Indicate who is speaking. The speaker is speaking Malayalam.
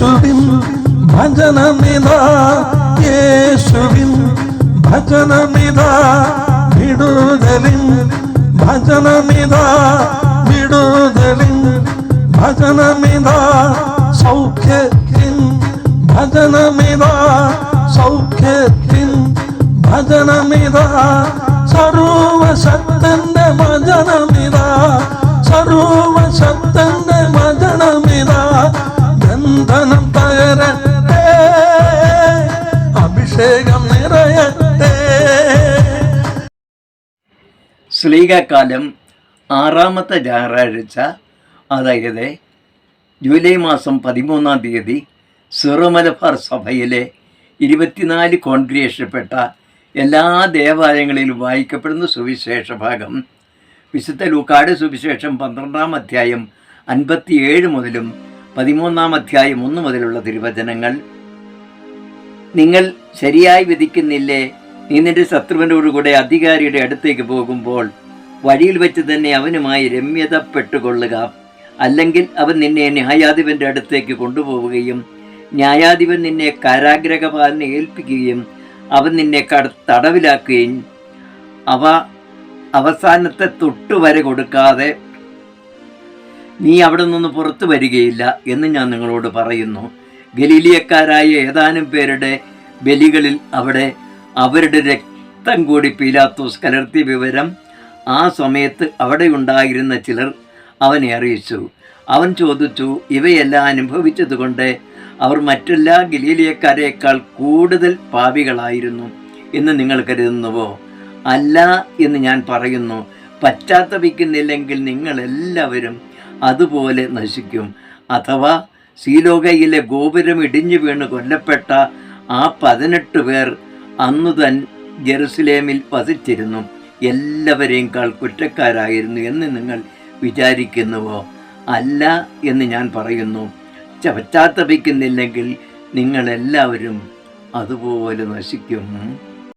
Speaker 1: യേശുവിൻ ഭജനമിതാ യേശുവിൻ ഭജനമിതാ വിടുതലിൻ ഭജനമിതാ വിടുതലിൻ ഭജനമിതാ സൗഖ്യത്തിൻ ഭജനമിതാ സൗഖ്യത്തിൻ ഭജനമിതാ സർവശക്തന്റെ അഭിഷേകം നിറയട്ടെ.
Speaker 2: ശ്ലീകാലം ആറാമത്തെ ഞായറാഴ്ച അതായത് ജൂലൈ മാസം പതിമൂന്നാം തീയതി സിറോമലബാർ സഭയിലെ ഇരുപത്തിനാല് കോൺഗ്രിയേഷപ്പെട്ട എല്ലാ ദേവാലയങ്ങളിലും വായിക്കപ്പെടുന്ന സുവിശേഷ ഭാഗം. വിശുദ്ധ ലൂക്കാട് സുവിശേഷം പന്ത്രണ്ടാം അധ്യായം അൻപത്തിയേഴ് മുതലും പതിമൂന്നാം അധ്യായം ഒന്ന് മുതലുള്ള തിരുവചനങ്ങൾ. നിങ്ങൾ ശരിയായി വിധിക്കുന്നില്ലേ? നീ നിന്റെ ശത്രുവിനോടുകൂടെ അധികാരിയുടെ അടുത്തേക്ക് പോകുമ്പോൾ വഴിയിൽ വെച്ച് തന്നെ അവനുമായി രമ്യതപ്പെട്ടുകൊള്ളുക. അല്ലെങ്കിൽ അവൻ നിന്നെ ന്യായാധിപന്റെ അടുത്തേക്ക് കൊണ്ടുപോവുകയും ന്യായാധിപൻ നിന്നെ കാരാഗ്രഹപാലനെ ഏൽപ്പിക്കുകയും അവൻ നിന്നെ കട തടവിലാക്കുകയും അവ അവസാനത്തെ തൊട്ടുവരെ കൊടുക്കാതെ നീ അവിടെ നിന്ന് പുറത്തു വരികയില്ല എന്ന് ഞാൻ നിങ്ങളോട് പറയുന്നു. ഗലീലിയക്കാരായ ഏതാനും പേരുടെ ബലികളിൽ അവിടെ അവരുടെ രക്തം കൂടി പീലാത്തോസ് കലർത്തിയ വിവരം ആ സമയത്ത് അവിടെ ഉണ്ടായിരുന്ന ചിലർ അവനെ അറിയിച്ചു. അവൻ ചോദിച്ചു ഇവയെല്ലാം അനുഭവിച്ചതുകൊണ്ട് അവർ മറ്റെല്ലാ ഗലീലിയക്കാരേക്കാൾ കൂടുതൽ പാപികളായിരുന്നു എന്ന് നിങ്ങൾ കരുതുന്നുവോ? അല്ല എന്ന് ഞാൻ പറയുന്നു. പശ്ചാത്തപിക്കുന്നില്ലെങ്കിൽ നിങ്ങളെല്ലാവരും അതുപോലെ നശിക്കും. അഥവാ സീലോകയിലെ ഗോപുരം ഇടിഞ്ഞു വീണ് കൊല്ലപ്പെട്ട ആ പതിനെട്ട് പേർ അന്നു തൻ ജെറുസലേമിൽ വസിച്ചിരുന്നു. എല്ലാവരെയും കാൾ കുറ്റക്കാരായിരുന്നു എന്ന് നിങ്ങൾ വിചാരിക്കുന്നുവോ? അല്ല എന്ന് ഞാൻ പറയുന്നു. പശ്ചാത്തപിക്കുന്നില്ലെങ്കിൽ നിങ്ങളെല്ലാവരും അതുപോലെ നശിക്കും.